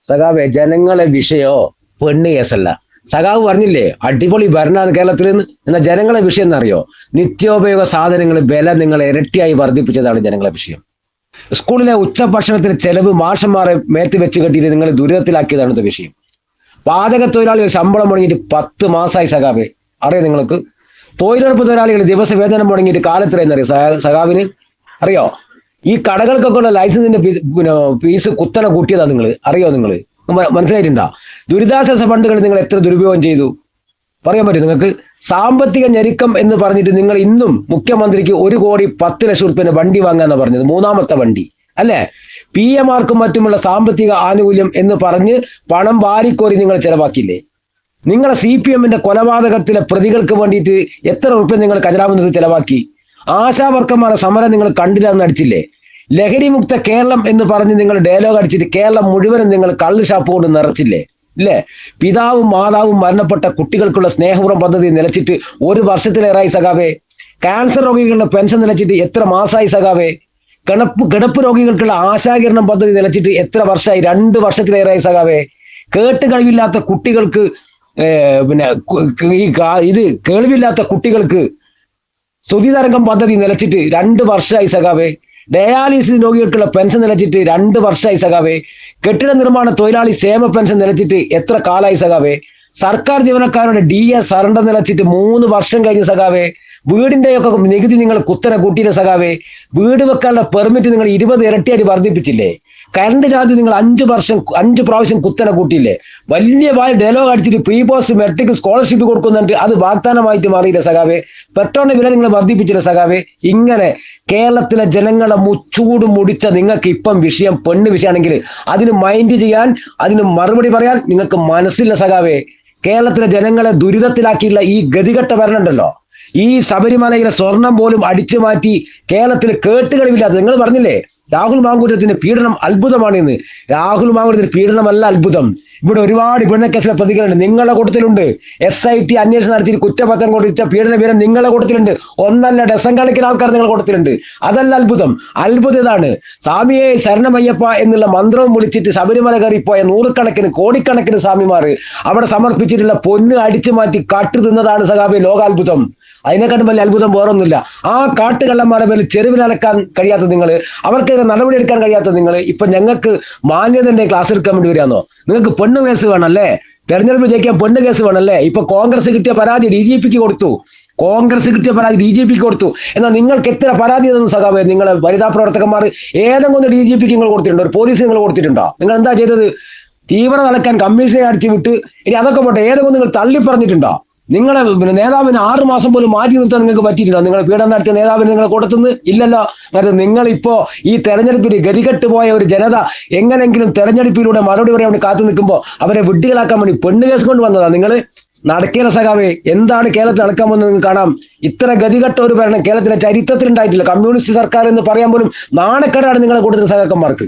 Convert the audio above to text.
സഖാവെ ജനങ്ങളെ വിഷയോ? പെണ്ണ് കേസല്ല സഖാവ് പറഞ്ഞില്ലേ അടിപൊളി ഭരണമാണ് കേരളത്തിൽ നിന്ന് എന്നാൽ ജനങ്ങളെ വിഷയം എന്നറിയോ? നിത്യോപയോഗ സാധനങ്ങൾ വില നിങ്ങൾ ഇരട്ടിയായി വർദ്ധിപ്പിച്ചതാണ് ജനങ്ങളെ വിഷയം. സ്കൂളിലെ ഉച്ചഭക്ഷണത്തിന് ചെലവ് മാഷന്മാരെ മേത്ത് വെച്ച് കെട്ടിയിട്ട് നിങ്ങൾ ദുരിതത്തിലാക്കിയതാണ് വിഷയം. പാചക തൊഴിലാളികൾ ശമ്പളം മുടങ്ങിയിട്ട് പത്ത് മാസമായി സഖാവെ. അറിയോ നിങ്ങൾക്ക്? തൊഴിലുറപ്പ് തൊഴിലാളികൾ ദിവസ വേതനം മുടങ്ങിയിട്ട് കാലത്തിലെന്നറിയോ സഖാ- സഖാവിന്? അറിയോ? ഈ കടകൾക്കൊക്കെ ഉള്ള ലൈസൻസിന്റെ പിന്നെ ഫീസ് കുത്തനെ കൂട്ടിയതാ നിങ്ങൾ അറിയോ നിങ്ങൾ മനസ്സിലായിട്ടുണ്ടോ? ദുരിതാശ്വാസ ഫണ്ടുകൾ നിങ്ങൾ എത്ര ദുരുപയോഗം ചെയ്തു? പറയാൻ പറ്റും നിങ്ങൾക്ക് സാമ്പത്തിക ഞെരുക്കം എന്ന് പറഞ്ഞിട്ട് നിങ്ങൾ ഇന്നും മുഖ്യമന്ത്രിക്ക് ഒരു കോടി പത്ത് ലക്ഷം റുപ്യന്റെ വണ്ടി വാങ്ങാന്നാ പറഞ്ഞത്. മൂന്നാമത്തെ വണ്ടി. അല്ലേ? പി എമാർക്കും മറ്റുമുള്ള സാമ്പത്തിക ആനുകൂല്യം എന്ന് പറഞ്ഞ് പണം വാരിക്കോരി നിങ്ങൾ ചെലവാക്കില്ലേ നിങ്ങളെ സി പി എമ്മിന്റെ കൊലപാതകത്തിലെ പ്രതികൾക്ക് വേണ്ടിയിട്ട് എത്ര റുപ്യ നിങ്ങൾ ഖജനാവുന്നത് ചെലവാക്കി? ആശാവർക്കന്മാരെ സമരം നിങ്ങൾ കണ്ടില്ല എന്ന് അടിച്ചില്ലേ ലഹരി മുക്ത കേരളം എന്ന് പറഞ്ഞ് നിങ്ങൾ ഡയലോഗ് അടിച്ചിട്ട് കേരളം മുഴുവനും നിങ്ങൾ കള്ള് ഷാപ്പ് കൊണ്ട് നിറച്ചില്ലേ? ഇല്ലേ? പിതാവും മാതാവും മരണപ്പെട്ട കുട്ടികൾക്കുള്ള സ്നേഹപുറം പദ്ധതി നിലച്ചിട്ട് ഒരു വർഷത്തിലേറായി സഖാവേ. ക്യാൻസർ രോഗികളുടെ പെൻഷൻ നിലച്ചിട്ട് എത്ര മാസമായി സഖാവേ? കിടപ്പ് കിടപ്പ് രോഗികൾക്കുള്ള ആശാകിരണം പദ്ധതി നിലച്ചിട്ട് എത്ര വർഷമായി രണ്ട് വർഷത്തിലേറായി സഖാവേ. കേട്ട് കഴിവില്ലാത്ത കുട്ടികൾക്ക് പിന്നെ ഈ ഇത് കേൾവില്ലാത്ത കുട്ടികൾക്ക് സ്തുതിതരംഗം പദ്ധതി നിലച്ചിട്ട് രണ്ട് വർഷമായി സഖാവേ. ഡയാലിസിസ് രോഗികൾക്കുള്ള പെൻഷൻ നിലച്ചിട്ട് രണ്ട് വർഷമായി സഖാവേ. കെട്ടിട നിർമ്മാണ തൊഴിലാളി ക്ഷേമ പെൻഷൻ നിലച്ചിട്ട് എത്ര കാലായി സഖാവേ. സർക്കാർ ജീവനക്കാരുടെ ഡി എ സറണ്ടർ നിലച്ചിട്ട് മൂന്ന് വർഷം കഴിഞ്ഞ സഖാവേ. വീടിന്റെ ഒക്കെ നികുതി നിങ്ങൾ കുത്തനെ കൂട്ടിയില്ല സഖാവേ. വീട് വെക്കാനുള്ള പെർമിറ്റ് നിങ്ങൾ ഇരുപത് ഇരട്ടിയായിട്ട് വർദ്ധിപ്പിച്ചില്ലേ. കറണ്ട് ചാർജ് നിങ്ങൾ അഞ്ച് വർഷം അഞ്ച് പ്രാവശ്യം കുത്തനെ കൂട്ടിയില്ലേ? വലിയ വായ ഡയലോഗ് അടിച്ചിട്ട് പ്രീ പോസ്റ്റ് മെട്രിക് സ്കോളർഷിപ്പ് കൊടുക്കുന്നുണ്ട്. അത് വാഗ്ദാനമായിട്ട് മാറിയില്ല സഖാവേ? പെട്രോളിന്റെ വില നിങ്ങൾ വർദ്ധിപ്പിച്ചില്ല സഖാവേ? ഇങ്ങനെ കേരളത്തിലെ ജനങ്ങളെ മുച്ചൂട് മുടിച്ച നിങ്ങൾക്ക് ഇപ്പം വിഷയം പെണ്ണ് വിഷയമാണെങ്കിൽ അതിന് മൈൻഡ് ചെയ്യാൻ അതിന് മറുപടി പറയാൻ നിങ്ങൾക്ക് മനസ്സില്ല സഖാവേ. കേരളത്തിലെ ജനങ്ങളെ ദുരിതത്തിലാക്കിയുള്ള ഈ ഗതികെട്ട ഭരണമുണ്ടല്ലോ ഈ ശബരിമലയിലെ സ്വർണം പോലും അടിച്ചു മാറ്റി കേരളത്തിൽ കേട്ടുകളിവില്ലാത്ത നിങ്ങൾ പറഞ്ഞില്ലേ? രാഹുൽ മാങ്കൂട്ടത്തിന്റെ പീഡനം അത്ഭുതമാണ് ഇന്ന് രാഹുൽ മാങ്കൂട്ടത്തിന്റെ പീഡനമല്ല അത്ഭുതം. ഇവിടെ ഒരുപാട് പീഡനക്കേസിലെ പ്രതികളുണ്ട്. നിങ്ങളുടെ കൂട്ടത്തിലുണ്ട്. എസ് ഐ ടി അന്വേഷണം നടത്തി കുറ്റപത്രം കൊടുത്ത പീഡന വിവരം നിങ്ങളുടെ കൂട്ടത്തിലുണ്ട്. ഒന്നല്ല ഡസൻ കണക്കിന് ആൾക്കാർ നിങ്ങളുടെ കൂട്ടത്തിലുണ്ട്. അതല്ല അത്ഭുതം. അത്ഭുതം ഇതാണ്. സ്വാമിയെ ശരണമയ്യപ്പ എന്നുള്ള മന്ത്രവും വിളിച്ചിട്ട് ശബരിമല കയറിപ്പോയ നൂറുകണക്കിന് കോടിക്കണക്കിന് സ്വാമിമാർ അവിടെ സമർപ്പിച്ചിട്ടുള്ള പൊന്ന് അടിച്ചു മാറ്റി കട്ടു തിന്നതാണ് സഖാബെ ലോകാത്ഭുതം. അതിനെക്കാട്ടും വലിയ അത്ഭുതം വേറൊന്നുമില്ല. ആ കാട്ടുകള്ളന്മാരെ മേൽ ചെരുവിലടക്കാൻ കഴിയാത്ത നിങ്ങൾ അവർക്കെതിരെ നടപടി എടുക്കാൻ കഴിയാത്ത നിങ്ങൾ ഇപ്പൊ ഞങ്ങൾക്ക് മാന്യതന്റെ ക്ലാസ് എടുക്കാൻ വേണ്ടി വരികയാണോ നിങ്ങൾക്ക് പെണ്ണ് കേസ് വേണമല്ലേ തെരഞ്ഞെടുപ്പ് ജയിക്കാൻ പെണ്ണ് കേസ് വേണമല്ലേ ഇപ്പൊ കോൺഗ്രസ് കിട്ടിയ പരാതി ഡി ജി പിക്ക് കൊടുത്തു. കോൺഗ്രസ് കിട്ടിയ പരാതി ഡി ജി പിക്ക് കൊടുത്തു. എന്നാൽ നിങ്ങൾക്ക് എത്ര പരാതി തന്നു സഖാവേ? നിങ്ങളെ വനിതാ പ്രവർത്തകന്മാർ ഏതെങ്കിലും ഡി ജി പിക്ക് നിങ്ങൾ കൊടുത്തിട്ടുണ്ടോ? ഒരു പോലീസ് നിങ്ങൾ കൊടുത്തിട്ടുണ്ടോ? നിങ്ങൾ എന്താ ചെയ്തത്? തീവ്ര നടക്കാൻ കമ്മീഷനെ അടിച്ചു വിട്ട് ഇനി അതൊക്കെ പോട്ടെ. ഏതെങ്കിലും നിങ്ങൾ തള്ളി പറഞ്ഞിട്ടുണ്ടോ നിങ്ങളെ പിന്നെ നേതാവിന് ആറ് മാസം പോലും മാറ്റി നിർത്താൻ നിങ്ങൾക്ക് പറ്റിയിട്ടുണ്ടോ നിങ്ങളെ പീഡനം നടത്തിയ നേതാവിന് നിങ്ങൾ ഇല്ലല്ലോ. കാരണം നിങ്ങൾ ഇപ്പോ ഈ തെരഞ്ഞെടുപ്പിൽ ഗതികെട്ട് പോയ ഒരു ജനത എങ്ങനെങ്കിലും തെരഞ്ഞെടുപ്പിലൂടെ മറുപടി പറയാൻ വേണ്ടി കാത്തു നിൽക്കുമ്പോൾ അവരെ വിഡ്ഢികളാക്കാൻ വേണ്ടി പെണ്ണ് കേസ് കൊണ്ട് വന്നതാ നിങ്ങൾ നടക്കേല സഖാവേ എന്താണ് കേരളത്തിൽ നടക്കാൻ പോകുന്നത് നിങ്ങൾക്ക് കാണാം. ഇത്ര ഗതികെട്ട ഒരു ഭരണം കേരളത്തിലെ ചരിത്രത്തിൽ ഉണ്ടായിട്ടില്ല. കമ്മ്യൂണിസ്റ്റ് സർക്കാർ എന്ന് പറയാൻ പോലും നാണക്കേടാണ് നിങ്ങളെ കൊടുക്കുന്ന സഖാക്കന്മാർക്ക്.